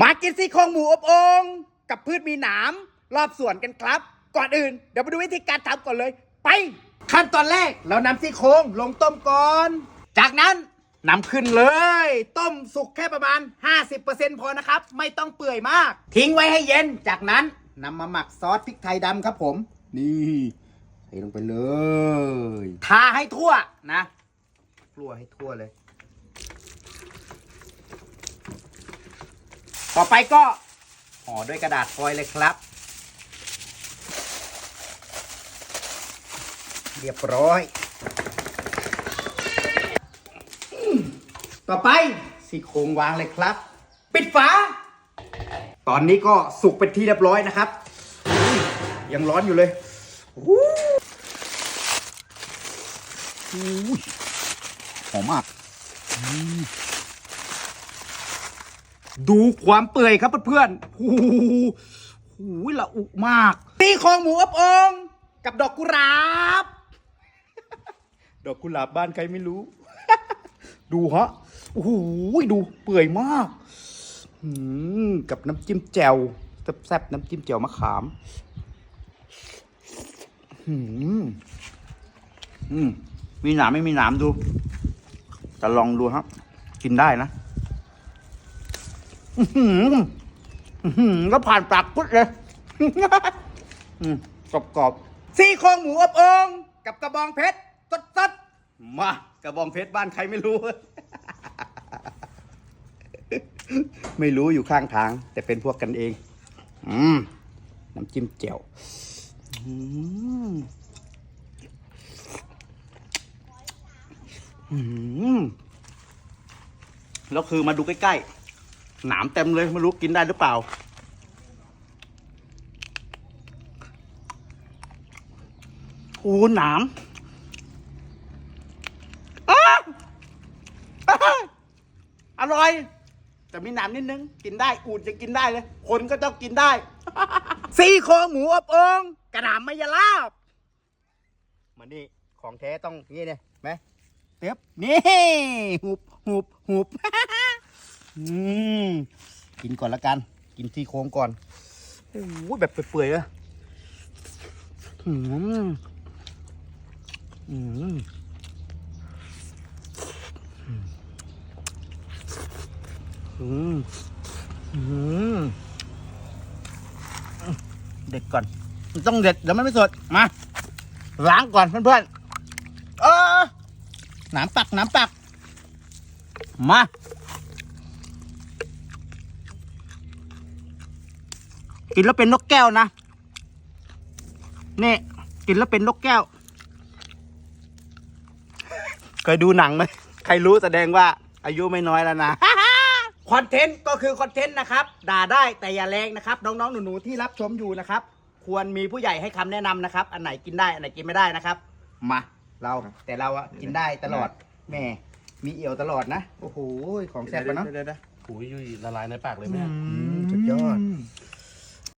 มากินซี่โครงหมูอบองกับพืชมีหนามรอบสวนกันครับ ก่อนอื่นเดี๋ยวมาดูวิธีการทำก่อนเลย ไป ขั้นตอนแรกเรานำซี่โครงลงต้มก่อน จากนั้นนำขึ้นเลย ต้มสุกแค่ประมาณ 50%พอนะครับ ไม่ต้องเปื่อยมาก ทิ้งไว้ให้เย็น จากนั้นนำมาหมักซอสพริกไทยดำครับผม นี่ใส่ลงไปเลยทาให้ทั่วนะกลัวให้ทั่วเลย ต่อไปก็ห่อด้วยกระดาษฟอยล์เลยครับ เรียบร้อย ต่อไปซี่โครงวางเลยครับ ปิดฝา ตอนนี้ก็สุกเป็นที่เรียบร้อยนะครับ ยังร้อนอยู่เลยอู้หูหอมมาก ดูความเปื่อยครับเพื่อนๆโอ้โหโอ้โหละอุมากตีครงหมูอบองกับดอกกุหลาบ ดอกกุหลาบบ้านใครไม่รู้ ดูฮะโอ้โหดูเปื่อยมากกับน้ำจิ้มแจ่วแซ่บๆน้ำจิ้มแจ่วมะขามมีหนามไม่มีหนามดูจะลองดูครับ กินได้นะ หืออื้อหือก็ผ่านปากพุดเลยกรอบกรอบซี่โครงหมูอบองกับกระบองเพชรสดสดมากระบองเพชรบ้านใครไม่รู้ ไม่รู้อยู่ข้างทาง แต่เป็นพวกกันเอง อืมน้ำจิ้มแจ่วอืมอืมแล้วคือมาดูใกล้ๆ หนามเต็มเลยไม่รู้กินได้หรือเปล่า โอ้หนามอ้าอ้าอร่อย แต่มีหนามนิดนึง กินได้ อูดยังกินได้เลย คนก็ต้องกินได้ซี่โครงหมูอบโองกระหน่ำมายาลาบมานี่ของแท้ต้องนี่เนี่ยไหมเต็บนี่หุบหุบหุบ อืมกินก่อนละกัน กินที่โครงก่อนโอ้โหแบบเปื่อยๆเลยอืมอืมอืมอืมเด็ดก่อนมันต้องเด็ดเดี๋ยวมันไม่สดมาล้างก่อนเพื่อนๆเออหนามปักหนามปักมา กินแล้วเป็นนกแก้วนะนี่กินแล้วเป็นนกแก้ว เคยดูหนังไหมใครรู้แสดงว่า อายุไม่น้อยแล้วนะคอนเทนต์ก็คือคอนเทนต์นะครับ ด่าได้แต่อย่าแรงนะครับ น้องๆหนูๆที่รับชมอยู่นะครับ ควรมีผู้ใหญ่ให้คำแนะนำนะครับ อันไหนกินได้อันไหนกินไม่ได้นะครับมาเราแต่เราอะกินได้ตลอดแหม่มีเอี่ยวตลอดนะ โอ้โห ของแซ่บปะเนาะเดี๋ยวๆๆหูยยุยละลายในปากเลยแม่อืมสุดยอด